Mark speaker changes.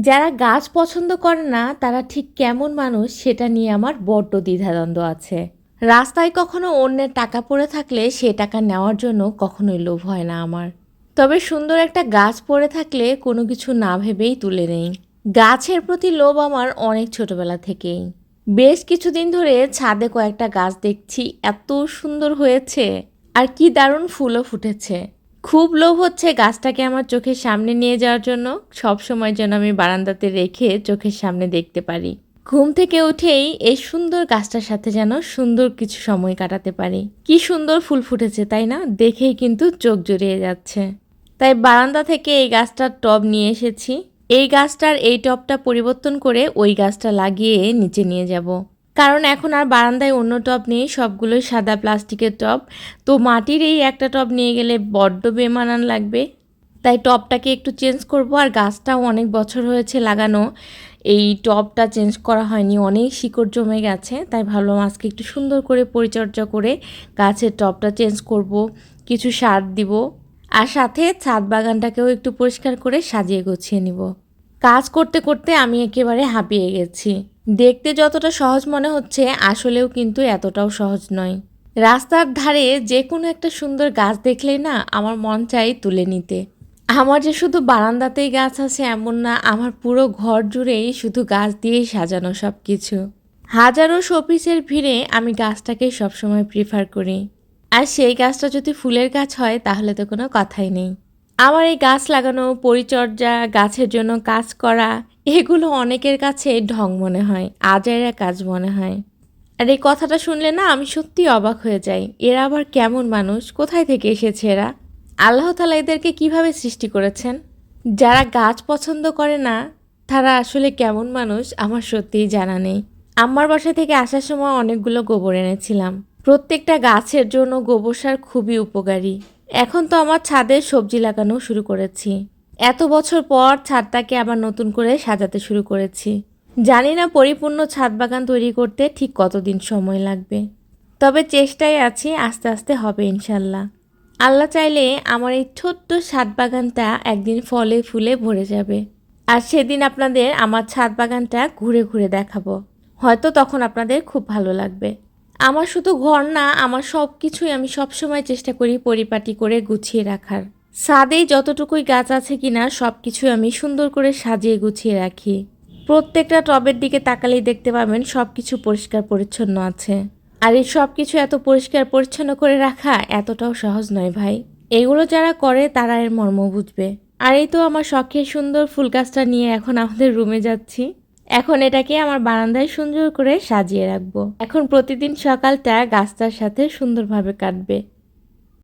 Speaker 1: যারা গাছ পছন্দ করে না, তারা ঠিক কেমন মানুষ সেটা নিয়ে আমার বড্ড দ্বিধাদ্বন্দ্ব আছে। রাস্তায় কখনো অন্যের টাকা পড়ে থাকলে সে টাকা নেওয়ার জন্য কখনোই লোভ হয় না আমার। তবে সুন্দর একটা গাছ পড়ে থাকলে কোনো কিছু না ভেবেই তুলে নেই। গাছের প্রতি লোভ আমার অনেক ছোটবেলা থেকেই। বেশ কিছুদিন ধরে ছাদে কয়েকটা গাছ দেখছি, এত সুন্দর হয়েছে। আর কি দারুণ ফুলও ফুটেছে। খুব লোভ হচ্ছে গাছটাকে আমার চোখের সামনে নিয়ে যাওয়ার জন্য। সব সময় যেন আমি বারান্দাতে রেখে চোখের সামনে দেখতে পারি। ঘুম থেকে উঠেই এই সুন্দর গাছটার সাথে যেন সুন্দর কিছু সময় কাটাতে পারি। কি সুন্দর ফুল ফুটেছে, তাই না? দেখেই কিন্তু চোখ জুড়িয়ে যাচ্ছে। তাই বারান্দা থেকে এই গাছটার টব নিয়ে এসেছি। এই গাছটার এই টবটা পরিবর্তন করে ওই গাছটা লাগিয়ে নিচে নিয়ে যাব। কারণ এখন আর বারান্দায় অন্য টব নেই সবগুলোই সাদা প্লাস্টিকের টব। তো মাটির এই একটা টব নিয়ে গেলে বড্ড বেমানান লাগবে। তাই টবটাকে একটু চেঞ্জ করব। আর গাছটাও অনেক বছর হয়েছে লাগানো। এই টবটা চেঞ্জ করা হয়নি, অনেক শিকড় জমে গেছে। তাই ভাবলাম আজকে একটু সুন্দর করে পরিচর্যা করে গাছের টবটা চেঞ্জ করব, কিছু সার দিব। আর সাথে ছাদ বাগানটাকেও একটু পরিষ্কার করে সাজিয়ে গুছিয়ে নিব। কাজ করতে করতে আমি একেবারে হাঁপিয়ে গেছি। দেখতে যতটা সহজ মনে হচ্ছে, আসলেও কিন্তু এতটাও সহজ নয়। রাস্তার ধারে যে কোনো একটা সুন্দর গাছ দেখলেই না আমার মন চাই তুলে নিতে। আমার যে শুধু বারান্দাতেই গাছ আছে এমন না, আমার পুরো ঘর জুড়েই শুধু গাছ দিয়েই সাজানো সব কিছু হাজারো শোপিসের ভিড়ে আমি গাছটাকে সবসময় প্রিফার করি। আর সেই গাছটা যদি ফুলের গাছ হয়, তাহলে তো কোনো কথাই নেই। আমার এই গাছ লাগানো, পরিচর্যা, গাছের জন্য কাজ করা এগুলো অনেকের কাছে ঢং মনে হয় আজাইরা কাজ মনে হয়। আর এই কথাটা শুনলে না আমি সত্যি অবাক হয়ে যাই, এরা আবার কেমন মানুষ, কোথায় থেকে এসেছে এরা? আল্লাহ তালা এদেরকে কীভাবে সৃষ্টি করেছেন? যারা গাছ পছন্দ করে না, তারা আসলে কেমন মানুষ আমার সত্যিই জানা নেই। আমার বাসা থেকে আসার সময় অনেকগুলো গোবর এনেছিলাম। প্রত্যেকটা গাছের জন্য গোবর সার খুবই উপকারী। এখন তো আমার ছাদে সবজি লাগানো শুরু করেছি। এত বছর পর ছাদটাকে আবার নতুন করে সাজাতে শুরু করেছি। জানি না পরিপূর্ণ ছাদ বাগান তৈরি করতে ঠিক কতদিন সময় লাগবে। তবে চেষ্টায় আছি, আস্তে আস্তে হবে ইনশাল্লাহ। আল্লাহ চাইলে আমার এই ছোট্ট ছাদ বাগানটা একদিন ফলে ফুলে ভরে যাবে। আর সেদিন আপনাদের আমার ছাদ বাগানটা ঘুরে ঘুরে দেখাবো। হয়তো তখন আপনাদের খুব ভালো লাগবে। আমার শুধু ঘর না, আমার সব কিছুই আমি সবসময় চেষ্টা করি পরিপাটি করে গুছিয়ে রাখার। ছাদেই যতটুকুই গাছ আছে কিনা সব কিছুই আমি সুন্দর করে সাজিয়ে গুছিয়ে রাখি। প্রত্যেকটা টবের দিকে তাকালেই দেখতে পাবেন সব কিছু পরিষ্কার পরিচ্ছন্ন আছে। আর এই সব কিছু এত পরিষ্কার পরিচ্ছন্ন করে রাখা এতটাও সহজ নয় ভাই। এগুলো যারা করে তারা এর মর্ম বুঝবে। আর এই তো আমার শখের সুন্দর ফুল গাছটা নিয়ে এখন আমাদের রুমে যাচ্ছি। এখন এটাকে আমার বারান্দায় সুন্দর করে সাজিয়ে রাখব। এখন প্রতিদিন সকালটা গাছটার সাথে সুন্দরভাবে কাটবে।